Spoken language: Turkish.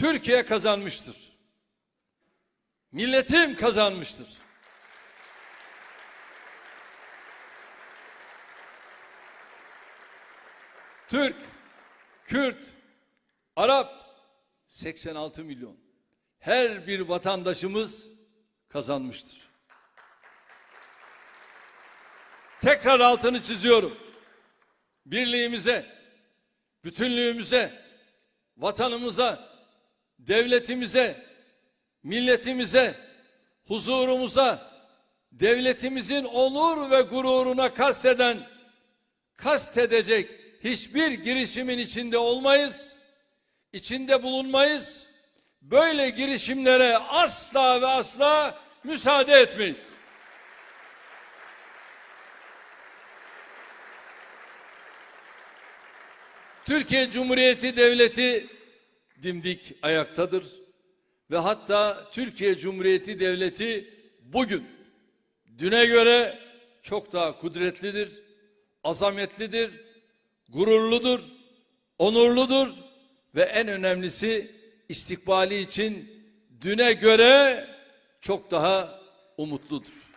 Türkiye kazanmıştır. Milletim kazanmıştır. Türk, Kürt, Arap 86 milyon. Her bir vatandaşımız kazanmıştır. Tekrar altını çiziyorum. Birliğimize, bütünlüğümüze, vatanımıza, devletimize, milletimize, huzurumuza, devletimizin onur ve gururuna kasteden, kastedecek hiçbir girişimin içinde olmayız, içinde bulunmayız. Böyle girişimlere asla ve asla müsaade etmeyiz. Türkiye Cumhuriyeti Devleti dimdik ayaktadır ve hatta Türkiye Cumhuriyeti Devleti bugün düne göre çok daha kudretlidir, azametlidir, gururludur, onurludur ve en önemlisi istikbali için düne göre çok daha umutludur.